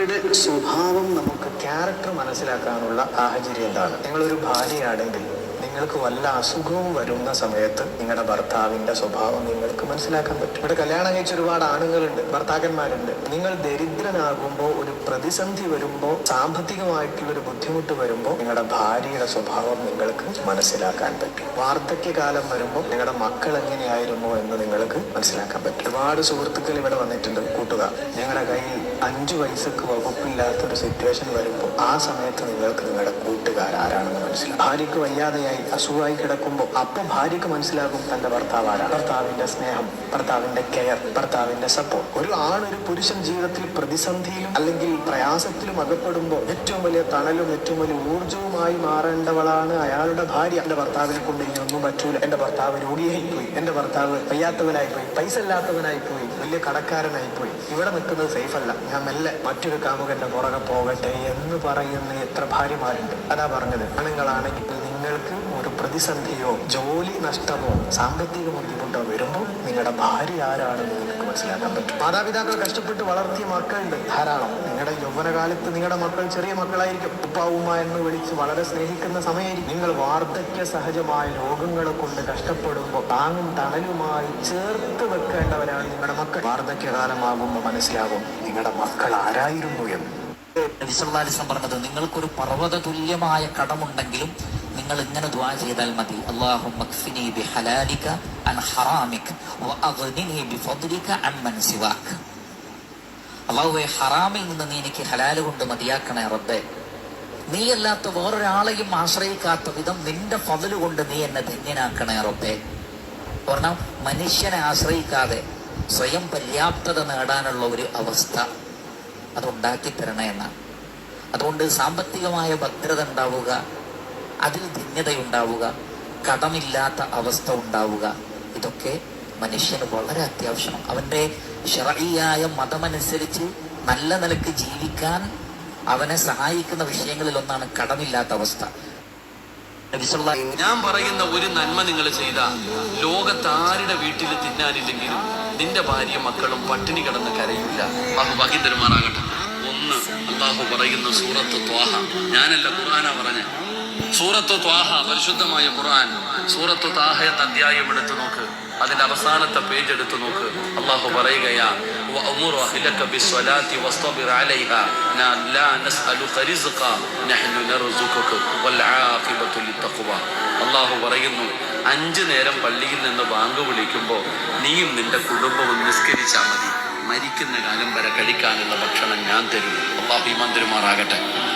മക്കളുടെ സ്വഭാവം നമുക്ക് ക്യാരക്ടർ മനസ്സിലാക്കാനുള്ള സാഹചര്യം എന്താണ്? നിങ്ങളൊരു ഭാര്യയാണെങ്കിൽ നിങ്ങൾക്ക് വല്ല അസുഖവും വരുന്ന സമയത്ത് നിങ്ങളുടെ ഭർത്താവിന്റെ സ്വഭാവം നിങ്ങൾക്ക് മനസ്സിലാക്കാൻ പറ്റും. ഇവിടെ കല്യാണം കഴിച്ച ഒരുപാട് ആണുങ്ങളുണ്ട് ഭർത്താക്കന്മാരുണ്ട്. നിങ്ങൾ ദരിദ്രനാകുമ്പോൾ ഒരു പ്രതിസന്ധി വരുമ്പോൾ സാമ്പത്തികമായിട്ടുള്ള ഒരു ബുദ്ധിമുട്ട് വരുമ്പോൾ നിങ്ങളുടെ ഭാര്യയുടെ സ്വഭാവം നിങ്ങൾക്ക് മനസ്സിലാക്കാൻ പറ്റും. വാർദ്ധക്യകാലം വരുമ്പോൾ നിങ്ങളുടെ മക്കൾ എങ്ങനെയായിരുന്നു എന്ന് നിങ്ങൾക്ക് മനസ്സിലാക്കാൻ പറ്റും. ഒരുപാട് സുഹൃത്തുക്കൾ ഇവിടെ വന്നിട്ടുണ്ട്. കൂട്ടുകാർ ഞങ്ങളുടെ കയ്യിൽ അഞ്ചു വയസ്സക്ക് വകുപ്പില്ലാത്ത ഒരു സിറ്റുവേഷൻ വരുമ്പോൾ ആ സമയത്ത് നിങ്ങൾക്ക് നിങ്ങളുടെ കൂട്ടുകാർ ആരാണെന്ന് മനസ്സിലാക്കും ഭാര്യയ്ക്ക് വയ്യാതെയായി അസുഖമായി കിടക്കുമ്പോൾ അപ്പൊ ഭാര്യക്ക് മനസ്സിലാകും തന്റെ ഭർത്താവ് ആരാണ്. ഭർത്താവിന്റെ സ്നേഹം ഭർത്താവിന്റെ കെയർ ഭർത്താവിന്റെ സപ്പോർട്ട് ഒരു ആൺ ഒരു പുരുഷൻ ജീവിതത്തിൽ പ്രതിസന്ധിയിലും അല്ലെങ്കിൽ പ്രയാസത്തിലും അകപ്പെടുമ്പോൾ ഏറ്റവും വലിയ തണലും ഏറ്റവും വലിയ ഊർജവുമായി മാറേണ്ടവളാണ് അയാളുടെ ഭാര്യ. എന്റെ ഭർത്താവിനെ കൊണ്ട് ഇനി ഒന്നും പറ്റൂല. എന്റെ ഭർത്താവ് രോഗിയായി പോയി എന്റെ ഭർത്താവ് വയ്യാത്തവനായി പോയി പൈസ ഇല്ലാത്തവനായി പോയി വലിയ കടക്കാരനായി പോയി ഇവിടെ നിൽക്കുന്നത് സേഫ് അല്ല. ഞാൻ മെല്ലെ മറ്റൊരു കാമുകന്റെ പുറകെ പോകട്ടെ എന്ന് പറയുന്ന എത്ര ഭാര്യമാരുണ്ട്. അതാ പറഞ്ഞത്. ആണുങ്ങളാണെങ്കിൽ നിങ്ങൾക്ക് പ്രതിസന്ധിയോ ജോലി നഷ്ടമോ സാമ്പത്തിക ബുദ്ധിമുട്ടോ വരുമ്പോൾ നിങ്ങളുടെ ഭാര്യ ആരാണെന്ന് നിങ്ങൾക്ക് മനസ്സിലാക്കാൻ പറ്റും. മാതാപിതാക്കൾ കഷ്ടപ്പെട്ട് വളർത്തിയ മക്കളുണ്ട്. ധാരാളം. നിങ്ങളുടെ യൗവനകാലത്ത് നിങ്ങളുടെ മക്കൾ ചെറിയ മക്കളായിരിക്കും. ഉപ്പാവുമ്മ എന്ന് വിളിച്ച് വളരെ സ്നേഹിക്കുന്ന സമയമായിരിക്കും. നിങ്ങൾ വാർദ്ധക്യ സഹജമായ രോഗങ്ങളെ കൊണ്ട് കഷ്ടപ്പെടുമ്പോൾ താങ്ങും തണലുമായി ചേർത്ത് വെക്കേണ്ടവരാണ് നിങ്ങളുടെ മക്കൾ. വാർദ്ധക്യകാലമാകുമ്പോൾ മനസ്സിലാകും നിങ്ങളുടെ മക്കൾ ആരായിരുന്നു എന്ന്. പറഞ്ഞത് നിങ്ങൾക്കൊരു പർവത തുല്യമായ കടമുണ്ടെങ്കിലും നിങ്ങൾ ഇങ്ങനെ ദ്വാ ചെയ്താൽ മതി. അള്ളാഹുവെ ഹറാമിൽ നിന്ന് നീ എനിക്ക് ഹലാൽ കൊണ്ട് മതിയാക്കണേ റബ്ബെ. നീ അല്ലാത്ത വേറൊരാളെയും ആശ്രയിക്കാത്ത വിധം നിന്റെ ഫതിൽ കൊണ്ട് നീ എന്നെ ധന്യനാക്കണേ റബ്ബെ. കാരണം മനുഷ്യനെ ആശ്രയിക്കാതെ സ്വയം പര്യാപ്തത നേടാനുള്ള ഒരു അവസ്ഥ അത് ഉണ്ടാക്കി തരണേ എന്നാണ്. അതുകൊണ്ട് സാമ്പത്തികമായ ഭദ്രത ഉണ്ടാവുക അതിൽ ധന്യതയുണ്ടാവുക കടമില്ലാത്ത അവസ്ഥ ഉണ്ടാവുക. ഇതൊക്കെ മനുഷ്യന് വളരെ അത്യാവശ്യമാണ്. അവന്റെ ഷറയിയായ മതമനുസരിച്ച് നല്ല നിലയ്ക്ക് ജീവിക്കാൻ അവനെ സഹായിക്കുന്ന വിഷയങ്ങളിൽ ഒന്നാണ് കടമില്ലാത്ത അവസ്ഥ. ഞാൻ പറയുന്ന ഒരു നന്മ നിങ്ങൾ ചെയ്ത ലോകത്ത് ആരുടെ വീട്ടിൽ തിന്നാനില്ലെങ്കിലും നിന്റെ ഭാര്യ മക്കളും പട്ടിണി കിടന്ന് കരയില്ല തരുമാറാകട്ടെ. ഒന്ന് അള്ളാഹു പറയുന്ന സൂറത്ത് ത്വാഹ. ഞാനല്ല ഖുർആാന പറഞ്ഞ. സൂറത്ത് ത്വാഹ പരിശുദ്ധമായ ഖുർആൻ. സൂറത്ത് താഹ എന്ന അധ്യായം എടുത്തു നോക്ക്. അതിന്റെ അവസാനത്തെ പേജ് എടുത്തു നോക്ക്. അള്ളാഹു പറയുകയാണ് അള്ളാഹു പറയുന്നു അഞ്ചു നേരം പള്ളിയിൽ നിന്ന് ബാങ്ക് വിളിക്കുമ്പോൾ നീയും നിന്റെ കുടുംബവും നിസ്കരിച്ചാൽ മതി. മരിക്കുന്ന കാലം വരെ കഴിക്കാനുള്ള ഭക്ഷണം ഞാൻ തരും. അള്ളാഹു മന്ത്രിമാറാകട്ടെ